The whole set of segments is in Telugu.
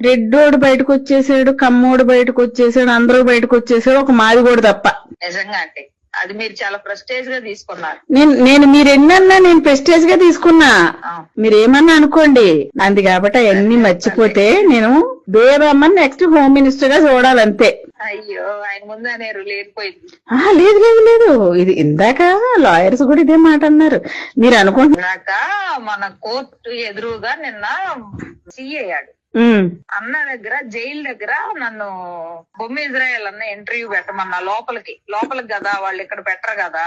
రెడ్డోడు బయటకు వచ్చేసాడు కమ్మోడు బయటకు వచ్చేసాడు అందరూ బయటకు వచ్చేసాడు ఒక మాదిగోడు తప్ప. నిజంగా అంటే అది మీరు చాలా ప్రెస్టేజ్గా తీసుకున్నారు. నేను నేను మీరు ఎన్నన్నా నేను ప్రెస్టేజ్గా తీసుకున్నా. మీరు ఏమన్నా అనుకోండి. అంది కాబట్టి అవన్నీ మర్చిపోతే నేను బేబమ్మని నెక్స్ట్ హోమ్ మినిస్టర్గా చూడాలంతే. అయ్యో ఆయన ముందు అనేరు లేకపోయింది లేదు లేదు లేదు. ఇది ఇందాక లాయర్స్ కూడా ఇదే మాట అన్నారు. మీరు అనుకుంటున్నారు నాక మన కోర్టు ఎదురుగా నిన్న సీఏయాడు అన్న దగ్గర జైలు దగ్గర నన్ను బొమ్మ ఇజ్రాయల్ అన్న ఇంటర్వ్యూ పెట్టమన్నా లోపలికి. లోపలికి కదా వాళ్ళు ఇక్కడ పెట్టరు కదా.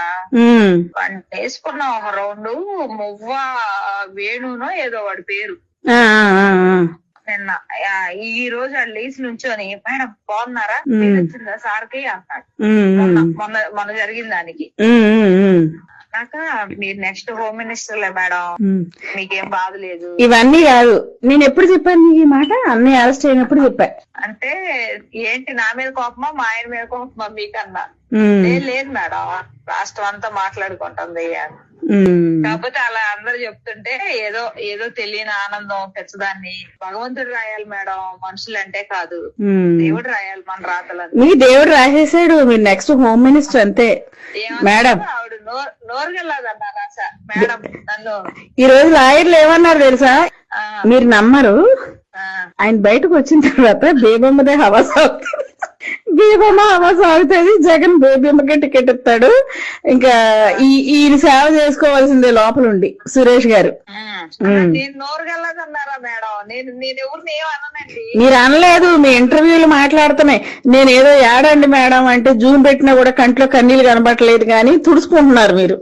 వేసుకున్న ఒక రౌండ్ మువ్వ వేణునో ఏదో వాడి పేరు. నిన్న ఈ రోజు వాళ్ళు లేచి నుంచొని మేడం బాగున్నారా? వచ్చిందా సార్కి? అన్నాడు మొన్న మొన్న మొన్న జరిగిన దానికి. నాక మీరు నెక్స్ట్ హోమ్ మినిస్టర్ లే మేడం మీకేం బాధ లేదు. ఇవన్నీ కాదు. నేను ఎప్పుడు చెప్పాను ఈ మాట? అన్నయ్య అరెస్ట్ అయినప్పుడు చెప్పా. అంటే ఏంటి నా మీద కోపమా? మా ఆయన మీద కోపమా? మీకన్నా. "లేదు, మేడం. రాష్ట్రం అంతా మాట్లాడుకుంటుంది కాకపోతే అలా అందరు చెప్తుంటే ఏదో ఏదో తెలియని ఆనందం పెచ్చదాన్ని భగవంతుడు రాయాలి మేడం. మనుషులు అంటే కాదు. దేవుడు రాయాలి మన రాతలని మీ దేవుడు రాసేసాడు. మీరు నెక్స్ట్ హోమ్ మినిస్టర్ అంతే. మేడం. ఈ రోజు లాయర్లు ఏమన్నారు తెలుసా? మీరు నమ్మరు. ఆయన బయటకు వచ్చిన తర్వాత బేబమ్మదే హవా సాగుతుంది. బేబమ్మ హవా సాగుతుంది. జగన్ బేబమ్మకే టికెట్ ఇస్తాడు. ఇంకా ఈ ఈయన సేవ చేసుకోవాల్సిందే లోపల ఉండి సురేష్ గారు. నేను నోరుగెళ్ళదన్నారా మేడం? నేను నేను ఎవరిని ఏమన్నానండి మీరు అనలేదు మీ ఇంటర్వ్యూలు మాట్లాడుతున్నాయి. నేను ఏదో ఏడండి మేడం అంటే జూమ్ పెట్టినా కూడా కంట్లో కన్నీళ్ళు కనబడట్లేదు కానీ తుడుచుకుంటున్నారు మీరు.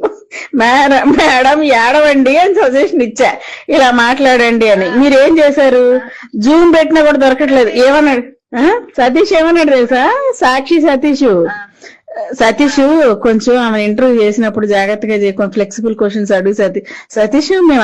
మేడం మేడం ఏడవండి అని సజెషన్ ఇచ్చా. ఇలా మాట్లాడండి అని. మీరు ఏం చేశారు జూమ్ పెట్టినా కూడా దొరకట్లేదు. ఏమన్నాడు? సతీష్ ఏమన్నాడు తెలుసా? సాక్షి సతీష్. సతీష్ కొంచెం ఆమె ఇంటర్వ్యూ చేసినప్పుడు జాగ్రత్తగా ఫ్లెక్సిబుల్ క్వశ్చన్స్ అడుగు సతీష్ సతీష్ మేము